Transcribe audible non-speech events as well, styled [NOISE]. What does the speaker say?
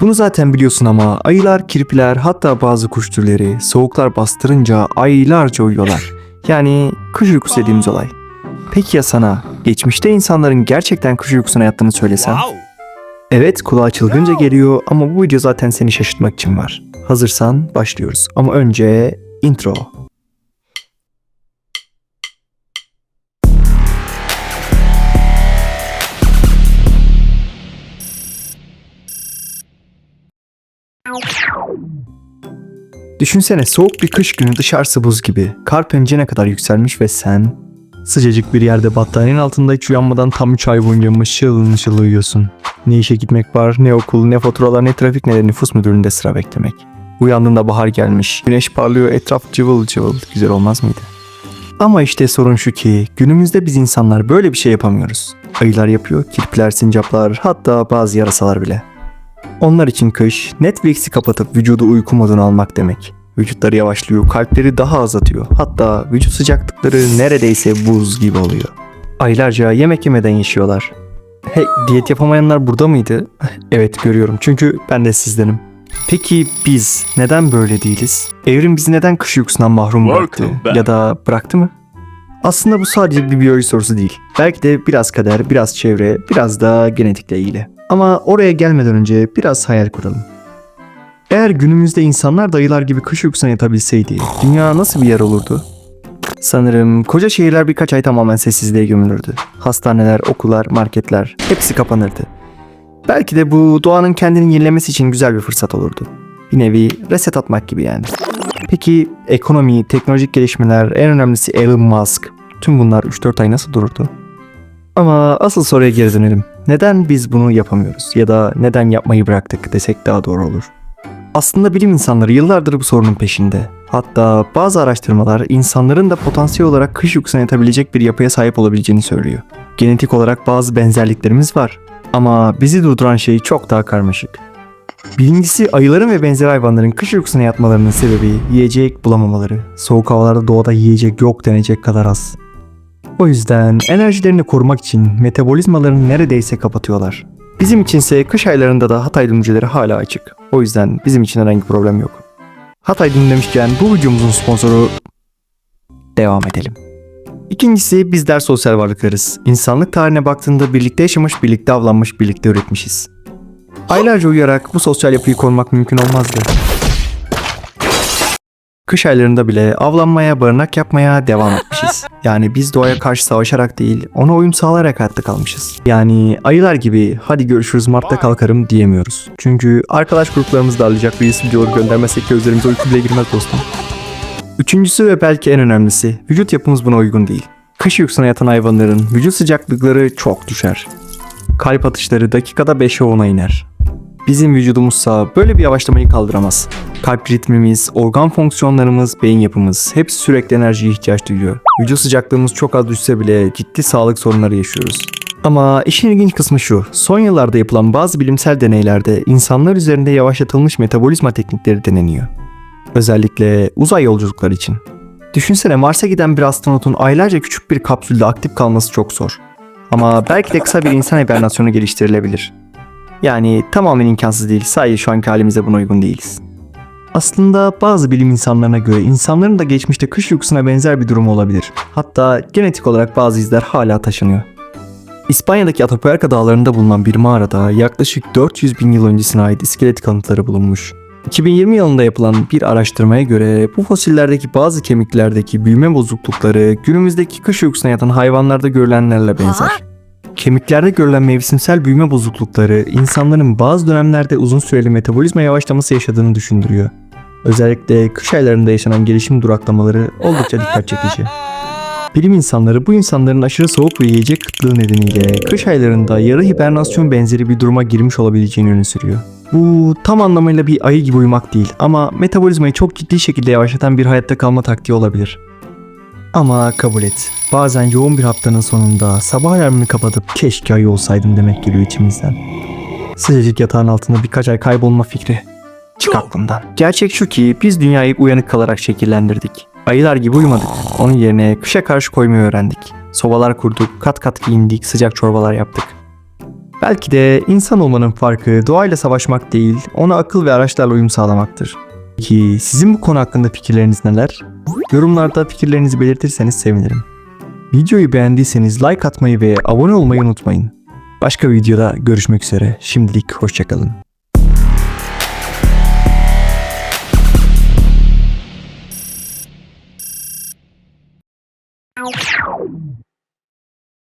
Bunu zaten biliyorsun ama ayılar, kirpiler hatta bazı kuş türleri soğuklar bastırınca aylarca uyuyorlar. Yani kış uykusu dediğimiz olay. Peki ya sana geçmişte insanların gerçekten kış uykusuna yattığını söylesem? Evet kulağa çılgınca geliyor ama bu video zaten seni şaşırtmak için var. Hazırsan başlıyoruz. Ama önce intro. Düşünsene soğuk bir kış günü dışarısı buz gibi. Kar pencerene kadar yükselmiş ve sen sıcacık bir yerde battaniyenin altında hiç uyanmadan tam 3 ay boyunca mışıl mışıl uyuyorsun. Ne işe gitmek var, ne okul, ne faturalar, ne trafik, ne de nüfus müdüründe sıra beklemek. Uyandığında bahar gelmiş, güneş parlıyor, etraf cıvıl cıvıl. Güzel olmaz mıydı? Ama işte sorun şu ki günümüzde biz insanlar böyle bir şey yapamıyoruz. Ayılar yapıyor, kirpiler, sincaplar, hatta bazı yarasalar bile. Onlar için kış, Netflix'i kapatıp vücudu uyku moduna almak demek. Vücutları yavaşlıyor, kalpleri daha az atıyor. Hatta vücut sıcaklıkları neredeyse buz gibi oluyor. Aylarca yemek yemeden yaşıyorlar. Hey, diyet yapamayanlar burada mıydı? [LAUGHS] Evet görüyorum çünkü ben de sizdenim. Peki biz neden böyle değiliz? Evrim bizi neden kış uykusundan mahrum bıraktı? Ya da bıraktı mı? Aslında bu sadece bir biyoloji sorusu değil. Belki de biraz kader, biraz çevre, biraz da genetikle ilgili. Ama oraya gelmeden önce biraz hayal kuralım. Eğer günümüzde insanlar dayılar gibi kış uykusuna yatabilseydi, dünya nasıl bir yer olurdu? Sanırım koca şehirler birkaç ay tamamen sessizliğe gömülürdü. Hastaneler, okullar, marketler hepsi kapanırdı. Belki de bu doğanın kendini yenilemesi için güzel bir fırsat olurdu. Bir nevi reset atmak gibi yani. Peki ekonomi, teknolojik gelişmeler, en önemlisi Elon Musk, tüm bunlar 3-4 ay nasıl dururdu? Ama asıl soruya geri dönelim. Neden biz bunu yapamıyoruz ya da neden yapmayı bıraktık desek daha doğru olur. Aslında bilim insanları yıllardır bu sorunun peşinde. Hatta bazı araştırmalar insanların da potansiyel olarak kış uykusuna yatabilecek bir yapıya sahip olabileceğini söylüyor. Genetik olarak bazı benzerliklerimiz var. Ama bizi durduran şey çok daha karmaşık. Birincisi ayıların ve benzer hayvanların kış uykusuna yatmalarının sebebi yiyecek bulamamaları. Soğuk havalarda doğada yiyecek yok denecek kadar az. O yüzden enerjilerini korumak için metabolizmalarını neredeyse kapatıyorlar. Bizim içinse kış aylarında da Hatay dönümcüleri hala açık. O yüzden bizim için herhangi problem yok. Hatay dün demişken bu videomuzun sponsoru... Devam edelim. İkincisi bizler sosyal varlıklarız. İnsanlık tarihine baktığında birlikte yaşamış, birlikte avlanmış, birlikte üretmişiz. Aylarca uyuyarak bu sosyal yapıyı korumak mümkün olmazdı. Kış aylarında bile avlanmaya, barınak yapmaya devam [LAUGHS] etmişiz. Yani biz doğaya karşı savaşarak değil, ona uyum sağlayarak hayatta kalmışız. Yani ayılar gibi hadi görüşürüz Mart'ta kalkarım diyemiyoruz. Çünkü arkadaş gruplarımız darlayacak ve videoları göndermezsek gözlerimize uyku bile girmez dostum. Üçüncüsü ve belki en önemlisi, vücut yapımız buna uygun değil. Kış uykusuna yatan hayvanların vücut sıcaklıkları çok düşer. Kalp atışları dakikada 5'e 10'a iner. Bizim vücudumuzsa böyle bir yavaşlamayı kaldıramaz. Kalp ritmimiz, organ fonksiyonlarımız, beyin yapımız hepsi sürekli enerjiye ihtiyaç duyuyor. Vücut sıcaklığımız çok az düşse bile ciddi sağlık sorunları yaşıyoruz. Ama işin ilginç kısmı şu. Son yıllarda yapılan bazı bilimsel deneylerde insanlar üzerinde yavaşlatılmış metabolizma teknikleri deneniyor. Özellikle uzay yolculukları için. Düşünsene Mars'a giden bir astronotun aylarca küçük bir kapsülde aktif kalması çok zor. Ama belki de kısa bir insan hibernasyonu geliştirilebilir. Yani tamamen imkansız değil. Sadece şu anki halimize buna uygun değiliz. Aslında bazı bilim insanlarına göre insanların da geçmişte kış uykusuna benzer bir durum olabilir. Hatta genetik olarak bazı izler hala taşınıyor. İspanya'daki Atapuerca dağlarında bulunan bir mağarada yaklaşık 400 bin yıl öncesine ait iskelet kanıtları bulunmuş. 2020 yılında yapılan bir araştırmaya göre bu fosillerdeki bazı kemiklerdeki büyüme bozuklukları günümüzdeki kış uykusuna yatan hayvanlarda görülenlerle benzer. Kemiklerde görülen mevsimsel büyüme bozuklukları insanların bazı dönemlerde uzun süreli metabolizma yavaşlaması yaşadığını düşündürüyor. Özellikle kış aylarında yaşanan gelişim duraklamaları oldukça dikkat çekici. Bilim insanları bu insanların aşırı soğuk ve yiyecek kıtlığı nedeniyle kış aylarında yarı hibernasyon benzeri bir duruma girmiş olabileceğini öne sürüyor. Bu tam anlamıyla bir ayı gibi uyumak değil ama metabolizmayı çok ciddi şekilde yavaşlatan bir hayatta kalma taktiği olabilir. Ama kabul et. Bazen yoğun bir haftanın sonunda sabah alarmını kapatıp keşke ayı olsaydım demek geliyor içimizden. Sıcacık yatağın altında birkaç ay kaybolma fikri. Çık aklımdan. Gerçek şu ki biz dünyayı uyanık kalarak şekillendirdik. Ayılar gibi uyumadık. Onun yerine kışa karşı koymayı öğrendik. Sobalar kurduk, kat kat giyindik, sıcak çorbalar yaptık. Belki de insan olmanın farkı doğayla savaşmak değil, ona akıl ve araçlarla uyum sağlamaktır. Peki sizin bu konu hakkında fikirleriniz neler? Yorumlarda fikirlerinizi belirtirseniz sevinirim. Videoyu beğendiyseniz like atmayı ve abone olmayı unutmayın. Başka videoda görüşmek üzere. Şimdilik hoşçakalın.